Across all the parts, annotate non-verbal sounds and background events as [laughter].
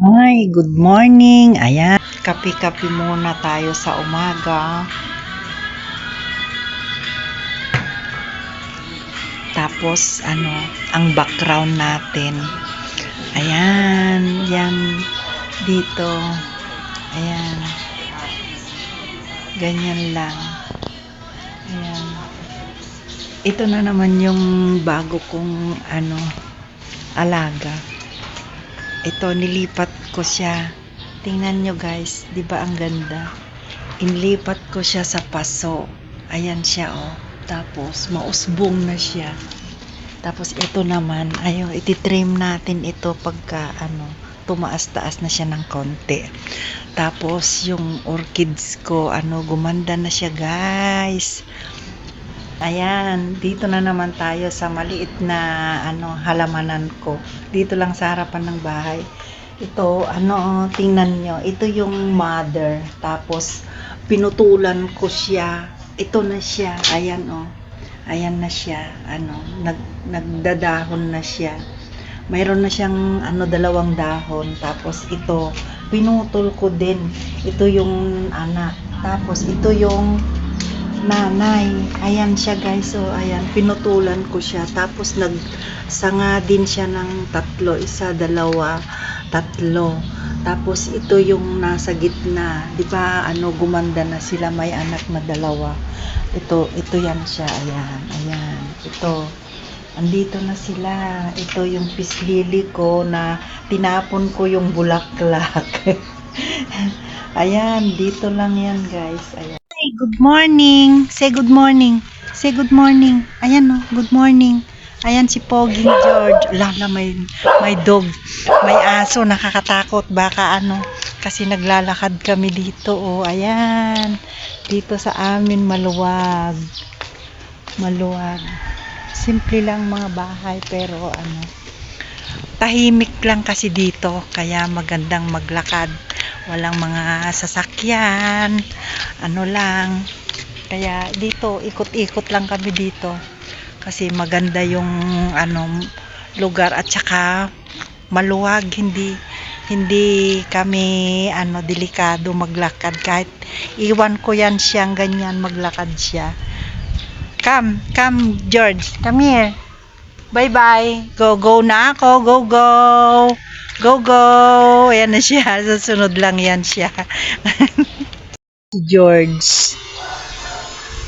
Hi, good morning. Ayan, kape-kape muna tayo sa umaga. Tapos, ano, ang background natin. Ayan, yan, dito. Ayan. Ganyan lang. Ayan. Ito na naman yung bago kong, ano, alaga. Ito, nilipat ko siya. Tingnan nyo guys, di ba ang ganda? Inlipat ko siya sa paso. Ayan siya oh. Tapos, mausbong na siya. Tapos, ito naman, ayo, ititrim natin ito pagka, ano, tumaas-taas na siya ng konti. Tapos, yung orchids ko, ano, gumanda na siya guys. Ayan, dito na naman tayo sa maliit na ano halamanan ko. Dito lang sa harapan ng bahay. Ito, ano, tingnan nyo. Ito yung mother. Tapos, pinutulan ko siya. Ito na siya. Ayan, oh. Ayan na siya. Ano, nag, nagdadahon na siya. Mayroon na siyang, ano, dalawang dahon. Tapos, ito, pinutol ko din. Ito yung anak. Tapos, ito yung nanay. Ayan siya guys. So, ayan. Pinutulan ko siya. Tapos, nagsanga din siya ng tatlo. Isa, dalawa, tatlo. Tapos, ito yung nasa gitna. Di ba, ano, gumanda na sila. May anak na dalawa. Ito, ito yan siya. Ayan, ayan. Ito. Andito na sila. Ito yung pislili ko na tinapon ko yung bulaklak. [laughs] ayan, dito lang yan guys. Ayan. Hi, good morning. Say good morning. Say good morning. Ayan oh, good morning. Ayan si Poging George. Lala, may, may dog. May aso, nakakatakot. Baka ano, kasi naglalakad kami dito. Oh, ayan. Dito sa amin, maluwag. Maluwag. Simple lang mga bahay, pero ano, tahimik lang kasi dito. Kaya magandang maglakad. Walang mga sasakyan. Ano lang. Kaya dito, ikot-ikot lang kami dito. Kasi maganda yung ano lugar at saka maluwag. Hindi hindi kami ano delikado maglakad. Kahit iwan ko yan siyang ganyan maglakad siya. Come come George. Come here. Bye bye go go na ako. Go go go go ayan na siya [laughs] susunod lang yan siya [laughs] George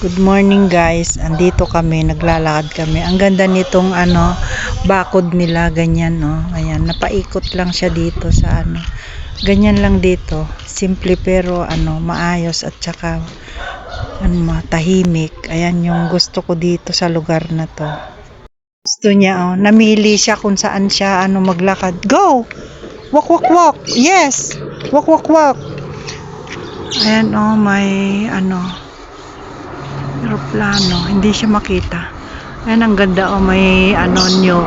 Good morning guys. Andito kami, naglalakad kami. Ang ganda nitong ano, bakod nila ganyan no. Ayan, napaikot lang siya dito sa ano. Ganyan lang dito. Simple pero ano, maayos at saka ano, matahimik. Ayan yung gusto ko dito sa lugar na to. Gusto niya oh, namili siya kung saan siya ano maglakad. Go! Walk walk walk. Yes. Walk walk walk. Ayan oh, may ano, aeroplano hindi siya makita ayan ang ganda oh may ano nyo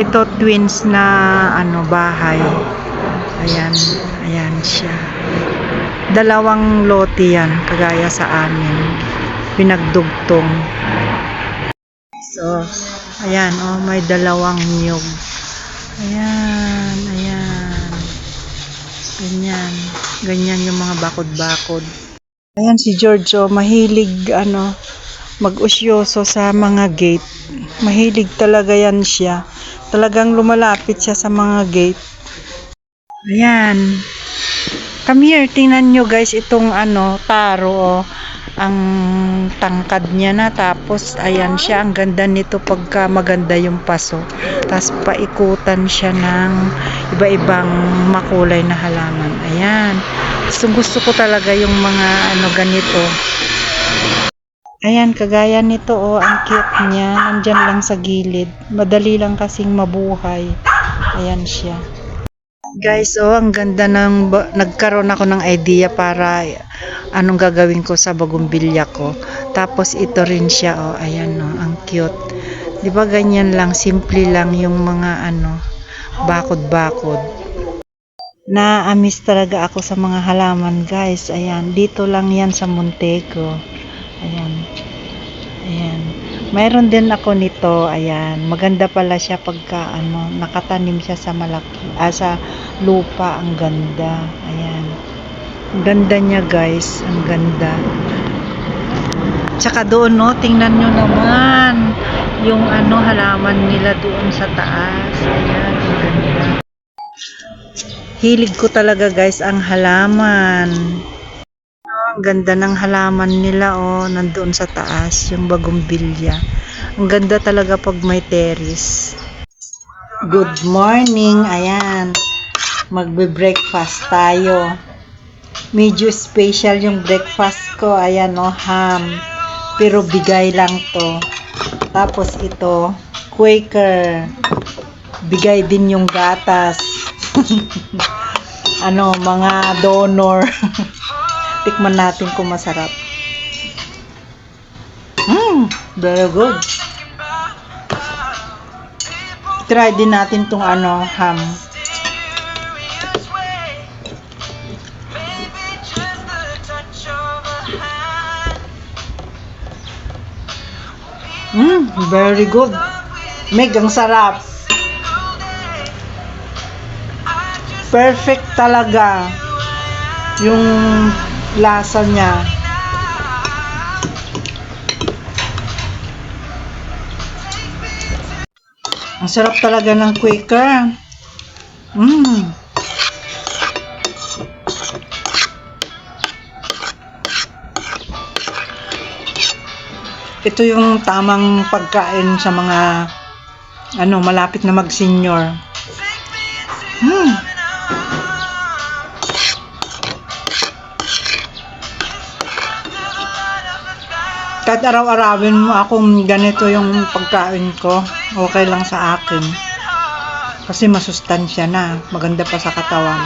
ito twins na ano bahay ayan ayan siya dalawang lote yan kagaya sa amin pinagdugtong so ayan oh may dalawang nyug ayan ayan ganyan ganyan yung mga bakod-bakod Ayan si George, oh, mahilig ano, mag-usyoso sa mga gate. Mahilig talaga yan siya. Talagang lumalapit siya sa mga gate. Ayan. Come here, tingnan nyo guys itong ano, taro, oh. Ang tangkad niya na. Tapos, ayan siya. Ang ganda nito pagka maganda yung paso. Tapos, paikutan siya ng iba-ibang makulay na halaman. Ayan. Gusto, gusto ko talaga yung mga ano ganito. Ayan, kagaya nito oh, ang cute niya. Nandyan lang sa gilid. Madali lang kasing mabuhay. Ayan siya. Guys, oh, ang ganda ng nagkaroon ako ng idea para anong gagawin ko sa bagumbilya ko. Tapos ito rin siya, oh, ayan oh, ang cute. 'Di ba ganyan lang, simple lang yung mga ano, bakod-bakod. Na-amiss talaga ako sa mga halaman, guys. Ayan, dito lang 'yan sa Montego. Ayan. Ayan. Mayroon din ako nito, ayan. Maganda pala siya pagka ano, nakatanim siya sa malaki, ah, sa lupa, ang ganda. Ayan. Ang ganda niya, guys. Ang ganda. Tsaka doon, no, tingnan nyo naman yung ano, halaman nila doon sa taas. Ayan, ang ganda. Hilig ko talaga, guys, ang halaman. Ganda ng halaman nila, oh, nandoon sa taas, yung bagumbilya. Ang ganda talaga pag may terrace. Good morning, ayan. Magbe-breakfast tayo. Medyo special yung breakfast ko, ayan, oh, ham. Pero bigay lang to. Tapos ito, Quaker. Bigay din yung gatas. [laughs] ano, mga donor. [laughs] Tikman natin kung masarap. Mmm, very good. Try din natin tong ano, ham. Mmm, very good. Meg, ang sarap. Perfect talaga yung lasa niya. Ang sarap talaga ng Quaker. Mmm. Ito yung tamang pagkain sa mga ano, malapit na mag-senior. Kahit araw-arawin mo akong ganito yung pagkain ko, okay lang sa akin. Kasi masustansya na, maganda pa sa katawan.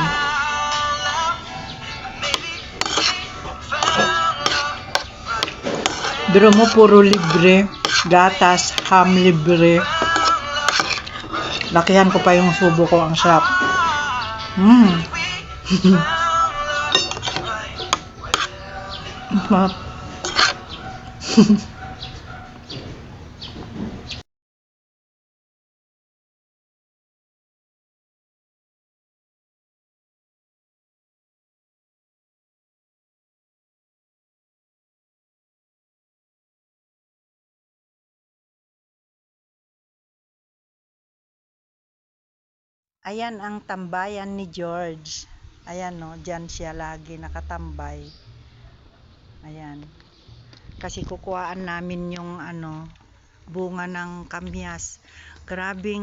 Biro mo puro libre, gatas, ham libre. Lakihan ko pa yung subo ko, ang sarap. Mm. [laughs] Ma- Ayan ang tambayan ni George. Ayan no, dyan siya lagi nakatambay. Ayan. Kasi kukuhaan namin yung ano, bunga ng kamyas. Grabing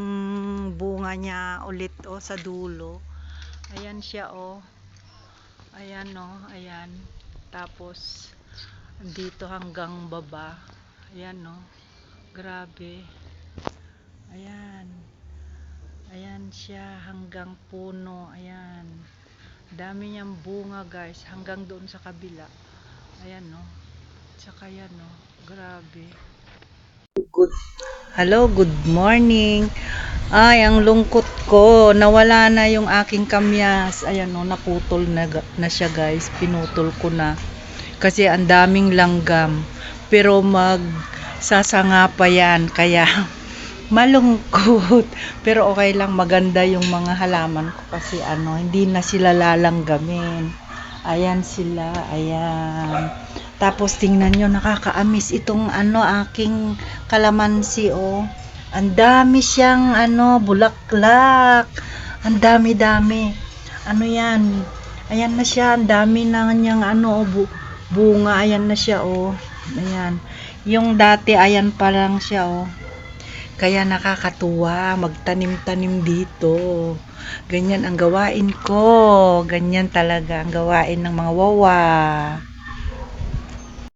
bunga niya ulit oh sa dulo. Ayan siya oh. Ayan no, ayan. Tapos dito hanggang baba. Ayan no. Grabe. Ayan. Ayan siya hanggang puno. Ayan. Dami niyang bunga guys hanggang doon sa kabila. Ayan no. Tsaka yan no. Grabe. Good. Hello, good morning. Ay, ang lungkot ko. Nawala na yung aking kamyas. Ayan no, naputol na, na siya guys. Pinutol ko na. Kasi ang daming langgam. Pero mag sasanga pa yan. Kaya [laughs] malungkot. Pero okay lang, maganda yung mga halaman ko kasi ano, hindi na sila lalanggamin. Ayan sila, ayan. Tapos tingnan nyo, nakakaamis itong ano, aking kalamansi, oh. Ang dami siyang ano, bulaklak. Ang dami-dami. Ano yan? Ayan na siya, ang dami na niyang ano, oh, bu- bunga. Ayan na siya, oh. Ayan. Yung dati, ayan pa lang siya, oh. Kaya nakakatuwa magtanim-tanim dito. Ganyan ang gawain ko. Ganyan talaga ang gawain ng mga wawa.